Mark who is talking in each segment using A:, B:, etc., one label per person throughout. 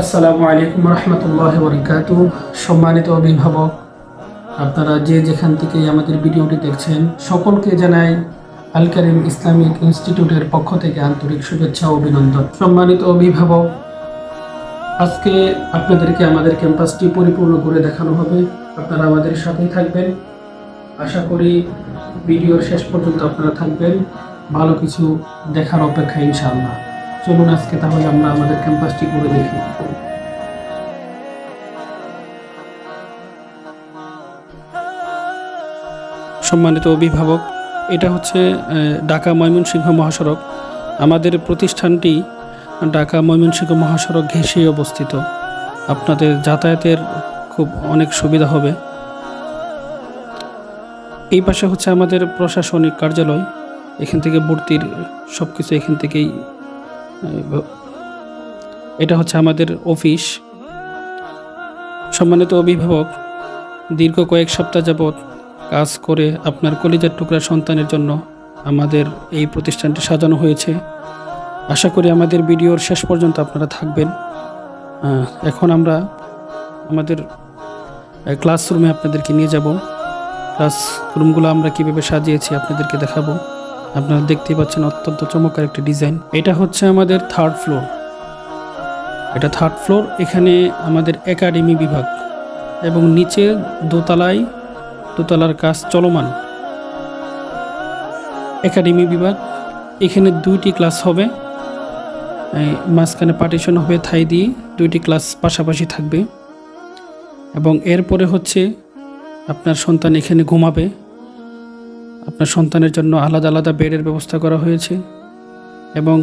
A: আসসালামু আলাইকুম রহমতুল্লাহ বরকাত সম্মানিত অভিভাবক, আপনারা যে যেখান থেকে আমাদের ভিডিওটি দেখছেন, সকলকে জানাই আল কারিম ইসলামিক ইনস্টিটিউটের পক্ষ থেকে আন্তরিক শুভেচ্ছা ও অভিনন্দন। সম্মানিত অভিভাবক, আজকে আপনাদেরকে আমাদের ক্যাম্পাসটি পরিপূর্ণ করে দেখানো হবে। আপনারা আমাদের সাথেই থাকবেন। আশা করি ভিডিওর শেষ পর্যন্ত আপনারা থাকবেন। ভালো কিছু দেখার অপেক্ষা ইনশাআল্লাহ। চলুন আজকে তাহলে আমরা আমাদের ক্যাম্পাসটি করে দেখি। সম্মানিত অভিভাবক, এটা হচ্ছে ঢাকা ময়মনসিংহ মহাসড়ক। আমাদের প্রতিষ্ঠানটি ঢাকা ময়মনসিংহ মহাসড়ক ঘেঁষেই অবস্থিত। আপনাদের যাতায়াতের খুব অনেক সুবিধা হবে। এই পাশে হচ্ছে আমাদের প্রশাসনিক কার্যালয়। এখান থেকে ভর্তির সব কিছু এখান থেকেই এটা হচ্ছে আমাদের অফিস। সম্মানিত অভিভাবক, দীর্ঘ কয়েক সপ্তাহ যাবৎ কাজ করে আপনার কলিজার টুকরা সন্তানের জন্য আমাদের এই প্রতিষ্ঠানটি সাজানো হয়েছে। আশা করি আমাদের ভিডিওর শেষ পর্যন্ত আপনারা থাকবেন। এখন আমরা আমাদের ক্লাসরুমে আপনাদেরকে নিয়ে যাব। ক্লাসরুমগুলো আমরা কীভাবে সাজিয়েছি আপনাদেরকে দেখাবো। আপনারা দেখতেই পাচ্ছেন অত্যন্ত চমৎকার একটি ডিজাইন। এটা হচ্ছে আমাদের থার্ড ফ্লোর এটা থার্ড ফ্লোর এখানে আমাদের একাডেমি বিভাগ এবং নিচে দোতলায়, দোতলার কাজ চলমান। একাডেমি বিভাগ, এখানে দুইটি ক্লাস হবে। মাঝখানে পার্টিশন হবে থাই দিয়ে, দুইটি ক্লাস পাশাপাশি থাকবে। এবং এরপরে হচ্ছে আপনার সন্তান এখানে ঘুমাবে। আপনার সন্তানের জন্য আলাদা আলাদা বেডের ব্যবস্থা করা হয়েছে এবং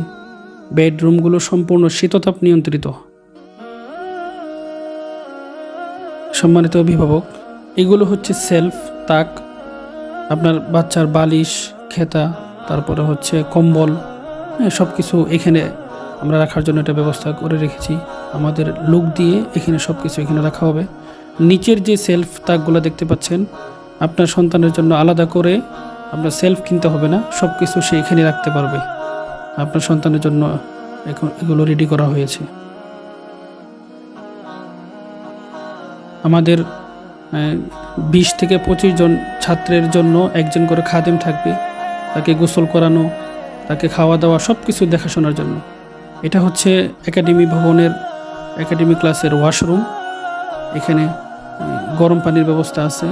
A: বেডরুমগুলো সম্পূর্ণ শীততাপ নিয়ন্ত্রিত। সম্মানিত অভিভাবক, এগুলো হচ্ছে সেলফ, তাক, আপনার বাচ্চার বালিশ, খেতা, তারপরে হচ্ছে কম্বল সব কিছু এখানে আমরা রাখার জন্য এটা ব্যবস্থা করে রেখেছি। আমাদের লুক দিয়ে এখানে সব কিছু এখানে রাখা হবে। নিচের যে সেলফ তাকগুলো দেখতে পাচ্ছেন, আপনার সন্তানের জন্য আলাদা করে আপনার সেলফ কিনতে হবে না সব কিছু সে এখানে রাখতে পারবে। আপনার সন্তানের জন্য এখন এগুলো রেডি করা হয়েছে। আমাদের বিশ থেকে পঁচিশ জন ছাত্রের জন্য একজন করে খাদেম থাকবে, তাকে গোসল করানো, তাকে খাওয়া দাওয়া সব কিছু দেখাশোনার জন্য। এটা হচ্ছে একাডেমি ভবনের, একাডেমি ক্লাসের ওয়াশরুম এখানে গরম পানির ব্যবস্থা আছে,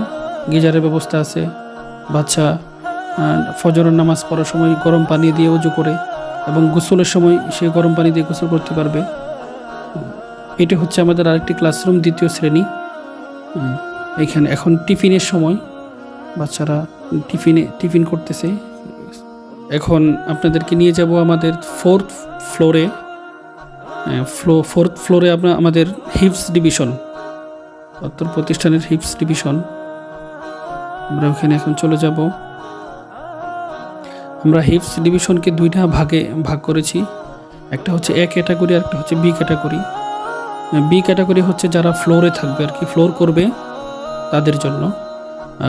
A: গিজারের ব্যবস্থা আছে, বাচ্চা ফজরের নামাজ পড়ার সময় গরম পানি দিয়ে উজু করে এবং গোসলের সময় সে গরম পানি দিয়ে গোসল করতে পারবে। এটা হচ্ছে আমাদের আরেকটি ক্লাসরুম, দ্বিতীয় শ্রেণি। এখানে এখন টিফিনের সময় বাচ্চারা টিফিনে, টিফিন করতেছে। এখন আপনাদেরকে নিয়ে যাব আমাদের ফোর্থ ফ্লোরে। ফ্লো, ফোর্থ ফ্লোরে আপনার আমাদের হিপস ডিভিশন উত্তর প্রতিষ্ঠানের হিপস ডিভিশন। আমরা ওখানে এখন চলে যাব। আমরা হিপস ডিভিশনকে দুইটা ভাগে ভাগ করেছি। একটা হচ্ছে এ ক্যাটাগরি আর একটা হচ্ছে বি ক্যাটাগরি বি ক্যাটাগরি হচ্ছে যারা ফ্লোরে থাকবে আর কি ফ্লোর করবে তাদের জন্য।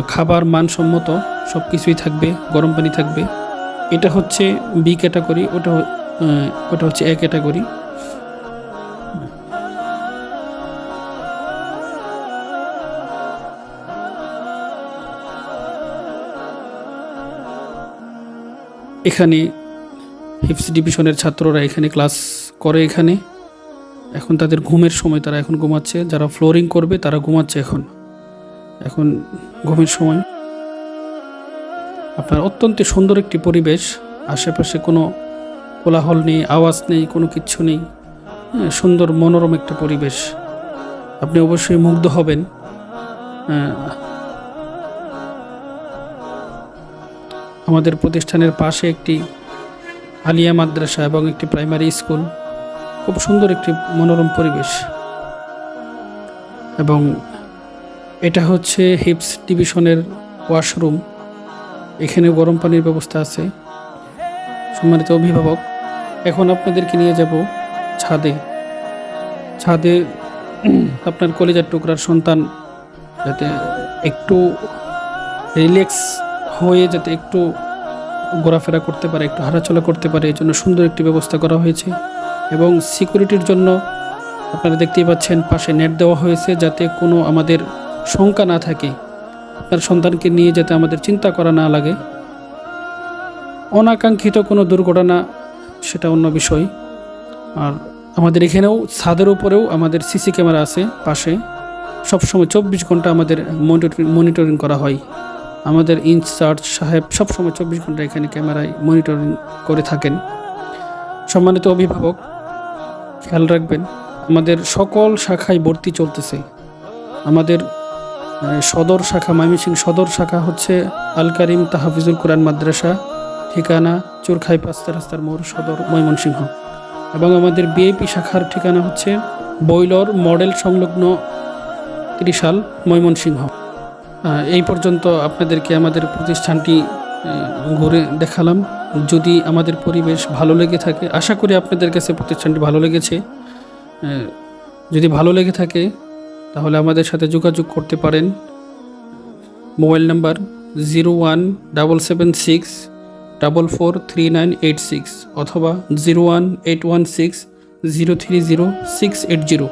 A: খাবার মানসম্মত সব কিছুই থাকবে, গরম পানি থাকবে। এটা হচ্ছে বি ক্যাটাগরি ওটা ওটা হচ্ছে এ ক্যাটাগরি এখানে হিপস ডিভিশনের ছাত্ররা এখানে ক্লাস করে এখানে। এখন তাদের ঘুমের সময় তারা এখন ঘুমাচ্ছে। যারা ফ্লোরিং করবে তারা ঘুমাচ্ছে এখন। এখন ঘুমের সময়। আপনার অত্যন্ত সুন্দর একটি পরিবেশ। আশেপাশে কোনো কোলাহল নেই আওয়াজ নেই কোনো কিচ্ছু নেই। হ্যাঁ, সুন্দর মনোরম একটা পরিবেশ। আপনি অবশ্যই মুগ্ধ হবেন। আমাদের প্রতিষ্ঠানের পাশে একটি আলিয়া মাদ্রাসা এবং একটি প্রাইমারি স্কুল। খুব সুন্দর একটি মনোরম পরিবেশ। এবং এটা হচ্ছে হিপস ডিভিশনের ওয়াশরুম। এখানে গরম পানির ব্যবস্থা আছে। সম্মানিত অভিভাবক, এখন আপনাদেরকে নিয়ে যাব ছাদে। ছাদে আপনার কলেজার টুকরার সন্তান যাতে একটু রিল্যাক্স হয়ে যাতে একটু ঘোরাফেরা করতে পারে, একটু হাঁটাচলা করতে পারে এই জন্য সুন্দর একটি ব্যবস্থা করা হয়েছে। এবং সিকিউরিটির জন্য আপনারা দেখতেই পাচ্ছেন, পাশে নেট দেওয়া হয়েছে যাতে কোনো আমাদের শঙ্কা না থাকে। আপনার সন্তানকে নিয়ে যাতে আমাদের চিন্তা করা না লাগে। অনাকাঙ্ক্ষিত কোনো দুর্ঘটনা, সেটা অন্য বিষয়। আর আমাদের এখানেও ছাদের উপরেও আমাদের সিসি ক্যামেরা আছে, পাশে। সবসময় চব্বিশ ঘণ্টা আমাদের মনিটরিং মনিটরিং করা হয়। আমাদের ইনচার্জ সাহেব সবসময় চব্বিশ ঘণ্টা এখানে ক্যামেরায় মনিটরিং করে থাকেন। সম্মানিত অভিভাবক, খেয়াল রাখবেন, আমাদের সকল শাখায় ভর্তি চলতেছে। আমাদের সদর শাখা, ময়মনসিংহ সদর শাখা হচ্ছে আল কারিম তাহাফিজুল কোরআন মাদ্রাসা, ঠিকানা চোরখাই পাঁচটা রাস্তার মোড় সদর ময়মনসিংহ। এবং আমাদের বিএপি শাখার ঠিকানা হচ্ছে বৈলর মডেল সংলগ্ন ত্রিশাল ময়মনসিংহ। এই পর্যন্ত আপনাদেরকে আমাদের প্রতিষ্ঠানটি ঘুরে দেখালাম। যদি আমাদের পরিবেশ ভালো লেগে থাকে, আশা করি আপনাদের কাছে প্রতিষ্ঠানটি ভালো লেগেছে। যদি ভালো লেগে থাকে, তাহলে আমাদের সাথে যোগাযোগ করতে পারেন। Mobile number zero one double seven six double four three nine eight six অথবা zero one eight one six zero three zero six eight zero.